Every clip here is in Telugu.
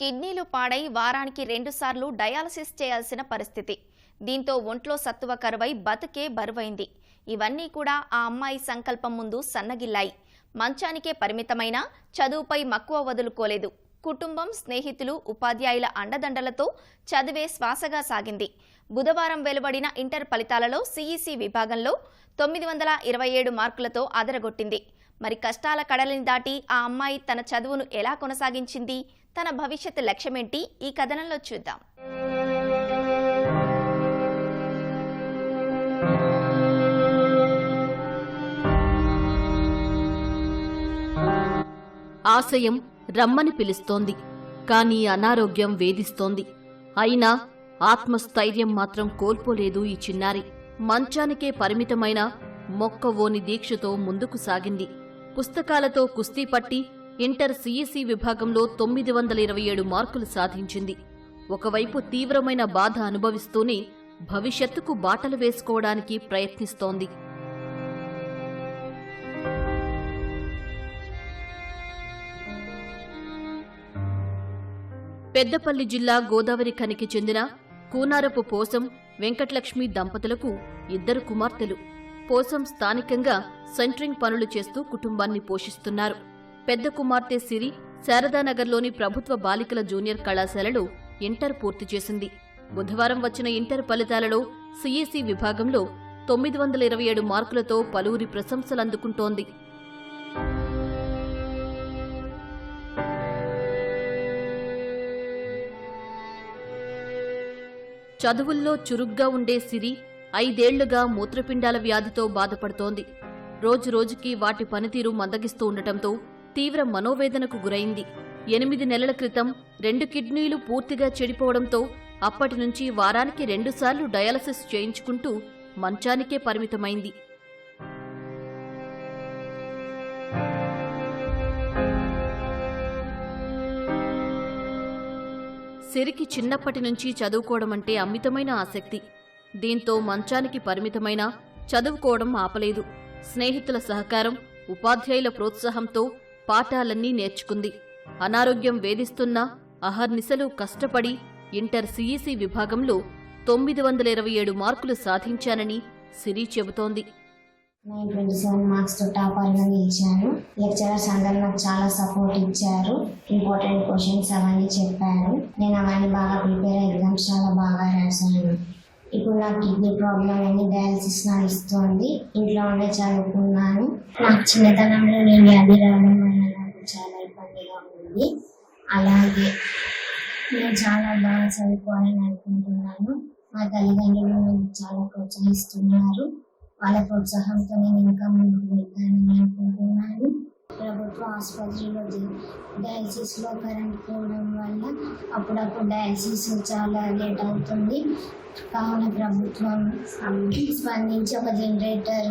కిడ్నీలు పాడై వారానికి రెండుసార్లు డయాలసిస్ చేయాల్సిన పరిస్థితి. దీంతో ఒంట్లో సత్తువ కరువై బతుకే బరువైంది. ఇవన్నీ కూడా ఆ అమ్మాయి సంకల్పం ముందు సన్నగిల్లాయి. మంచానికే పరిమితమైన చదువుపై మక్కువ వదులుకోలేదు. కుటుంబం స్నేహితులు ఉపాధ్యాయుల అండదండలతో చదివే శ్వాసగా సాగింది. బుధవారం వెలువడిన ఇంటర్ ఫలితాలలో సిఈసి విభాగంలో తొమ్మిది వందల ఇరవై ఏడు మార్కులతో అదరగొట్టింది. మరి కష్టాల కడలిని దాటి ఆ అమ్మాయి తన చదువును ఎలా కొనసాగించింది? తన భవిష్యత్ లక్ష్యమేంటి? ఈ కథనంలో చూద్దాం. ఆశయం రమ్మని పిలుస్తోంది కానీ అనారోగ్యం వేధిస్తోంది. అయినా ఆత్మస్థైర్యం మాత్రం కోల్పోలేదు ఈ చిన్నారి. మంచానికే పరిమితమైన మొక్కవోని దీక్షతో ముందుకు సాగింది. పుస్తకాలతో కుస్తీ పట్టి ఇంటర్ సిఈసి విభాగంలో తొమ్మిది వందల ఇరవై ఏడు మార్కులు సాధించింది. ఒకవైపు తీవ్రమైన బాధ అనుభవిస్తూనే భవిష్యత్తుకు బాటలు వేసుకోవడానికి ప్రయత్నిస్తోంది. పెద్దపల్లి జిల్లా గోదావరి ఖనికి చెందిన కూనారపు పోసం వెంకటలక్ష్మి దంపతులకు ఇద్దరు కుమార్తెలు. కోసం స్థానికంగా సెంట్రింగ్ పనులు చేస్తూ కుటుంబాన్ని పోషిస్తున్నారు. పెద్ద కుమార్తె సిరి శారదానగర్లోని ప్రభుత్వ బాలికల జూనియర్ కళాశాలలో ఇంటర్ పూర్తి చేసింది. బుధవారం వచ్చిన ఇంటర్ ఫలితాలలో సిఈసి విభాగంలో తొమ్మిది వందల ఇరవై ఏడు మార్కులతో పలువురి ప్రశంసలు అందుకుంటోంది. చదువుల్లో చురుగ్గా ఉండే సిరి ఐదేళ్ళుగా మూత్రపిండాల వ్యాధితో బాధపడుతోంది. రోజురోజుకి వాటి పనితీరు మందగిస్తూ ఉండటంతో తీవ్ర మనోవేదనకు గురైంది. ఎనిమిది నెలల క్రితం రెండు కిడ్నీలు పూర్తిగా చెడిపోవడంతో అప్పటి నుంచి వారానికి రెండుసార్లు డయాలసిస్ చేయించుకుంటూ మంచానికే పరిమితమైంది. సిరికి చిన్నప్పటి నుంచి చదువుకోవడం అంటే అమితమైన ఆసక్తి. దీంతో మంచానికి పరిమితమైన చదువుకోవడం ఆపలేదు. స్నేహితుల సహకారం ఉపాధ్యాయుల ప్రోత్సాహంతో పాఠాలన్నీ నేర్చుకుంది. అనారోగ్యం వేధిస్తున్నా అహర్నిశలు కష్టపడి ఇంటర్ సిఈసి విభాగంలో తొమ్మిది వందల ఇరవై ఏడు మార్కులు సాధించానని సిరి చెబుతోంది. నేను ట్వంటీ సెవెన్ మార్క్స్ టాపర్గా నిలిచాను లెక్చరర్స్ అందరూ నాకు చాలా సపోర్ట్ ఇచ్చారు. ఇంపార్టెంట్ క్వశ్చన్స్ అవన్నీ చెప్పారు. నేను అవన్నీ బాగా ప్రిపేర్ ఎగ్జామ్స్ చాలా బాగా రాశాను. ఇప్పుడు నాకు కిడ్నీ ప్రాబ్లం అని డయాలసిస్ నడుస్తుంది. ఇంట్లో ఉండే చదువుకున్నాను. నాకు చిన్నతనంలో నేను వ్యాధి రావడం వల్ల నాకు చాలా ఇబ్బందిగా ఉంది. అలాగే నేను చాలా బాగా చదువుకోవాలని అనుకుంటున్నాను. మా తల్లిదండ్రులు నన్ను చాలా ప్రోత్సహిస్తున్నారు. వాళ్ళ ప్రోత్సాహంతో నేను ఇంకా ముందుకు వెళ్తానని అనుకుంటున్నాను. ప్రభుత్వ ఆసుపత్రిలో డయాలసిస్లో కరెంట్ పోవడం వల్ల అప్పుడప్పుడు డయాలసిస్ చాలా లేట్ అవుతుంది. కావున ప్రభుత్వం స్పందించి ఒక జనరేటర్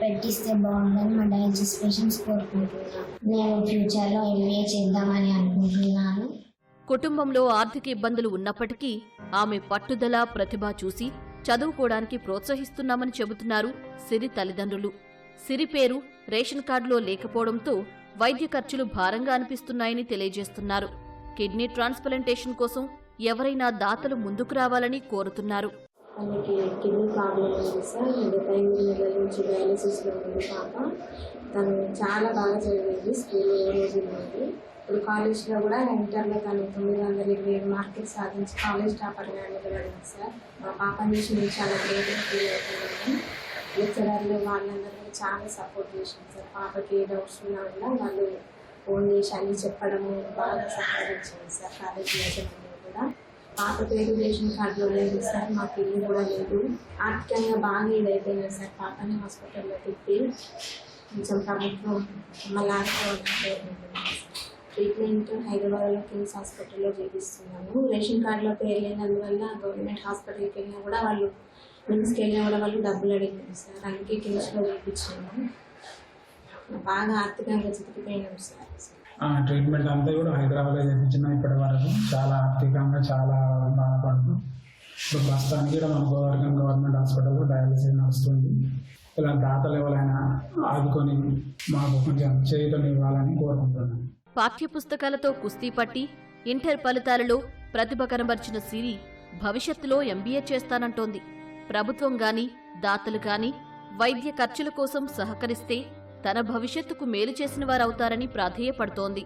పెట్టిస్తే బాగుందని మా డయాలసిస్ పేషెంట్స్ కోరుకుంటున్నాను నేను ఫ్యూచర్లో ఎంబీఏ చేద్దామని అనుకుంటున్నాను. కుటుంబంలో ఆర్థిక ఇబ్బందులు ఉన్నప్పటికీ ఆమె పట్టుదల ప్రతిభ చూసి చదువుకోవడానికి ప్రోత్సహిస్తున్నామని చెబుతున్నారు సిరి తల్లిదండ్రులు. సిరి పేరు రేషన్ కార్డులో లేకపోవడంతో వైద్య ఖర్చులు భారంగా అనిపిస్తున్నాయని తెలియజేస్తున్నారు. కిడ్నీ ట్రాన్స్ప్లాంటేషన్ కోసం ఎవరైనా దాతలు ముందుకు రావాలని కోరుతున్నారు. ఆయనకి కిడ్నీ ప్రాబ్లం ఉంది సార్. గత ఎనిమిది నెలల నుంచి డయాలసిస్లో ఉంది పాప. తను చాలా బాగా చదివింది స్కూల్ ఏ రోజు ఉంది ఇప్పుడు కాలేజ్లో కూడా ఇంటర్లో తను తొమ్మిది వందల ఇరవై ఏడు మార్కులు సాధించి కాలేజ్ టాపర్గా నిలబడింది సార్. మా పాప నుంచి నేను చాలా గ్రేట్ ఫీల్ అవుతున్నాను. లెక్చరర్లు వాళ్ళందరూ చాలా సపోర్ట్ చేసింది సార్. పాపకి ఏ డౌట్స్ ఉన్నా కూడా వాళ్ళు ఫోన్ చేసి అన్ని చెప్పడము బాగా సహకరించింది సార్. కాలేజ్ యాజమాన్యం కూడా. పాప పేరు రేషన్ కార్డులో లేదు సార్. మాకు ఇల్లు కూడా లేదు. ఆర్థికంగా బాగా ఇదైపోయింది సార్. పాపని హాస్పిటల్లో తిప్పి కొంచెం ప్రభుత్వం మళ్ళీ ట్రీట్మెంట్ హైదరాబాద్లో కిమ్స్ హాస్పిటల్లో చేపిస్తున్నాము. రేషన్ కార్డులో పేరు లేనందువల్ల గవర్నమెంట్ హాస్పిటల్కి వెళ్ళినా కూడా వాళ్ళు మిమ్స్కి వెళ్ళినా కూడా వాళ్ళు డబ్బులు అడిగారు సార్. అందుకే కిమ్స్లో చేయించాము బాగా ఆర్థికంగా చితికిపోయినాం సార్. ఆ ట్రీట్మెంట్ అంతా కూడా హైదరాబాద్లో చేయించిన ఇప్పటి వరకు. చాలా ఆర్థికంగా చాలా బాధపడుతున్నాం. ఇప్పుడు ప్రస్తుతానికి ఇక్కడ మన గోవర్గం గవర్నమెంట్ హాస్పిటల్లో డయాలసిస్ నడుస్తుంది ఇలా దాతలు ఎవరైనా ఆదుకొని మాకు కొంచెం చేతులు ఇవ్వాలని కోరుకుంటున్నాను. పాఠ్యపుస్తకాలతో కుస్తీ పట్టి ఇంటర్ ఫలితాలలో ప్రతిభ కనబర్చిన సిరి భవిష్యత్తులో ఎంబీఏ చేస్తానంటోంది. ప్రభుత్వం గాని దాతలు గాని వైద్య ఖర్చుల కోసం సహకరిస్తే తన భవిష్యత్తుకు మేలు చేసిన వారవుతారని ప్రాధేయపడుతోంది.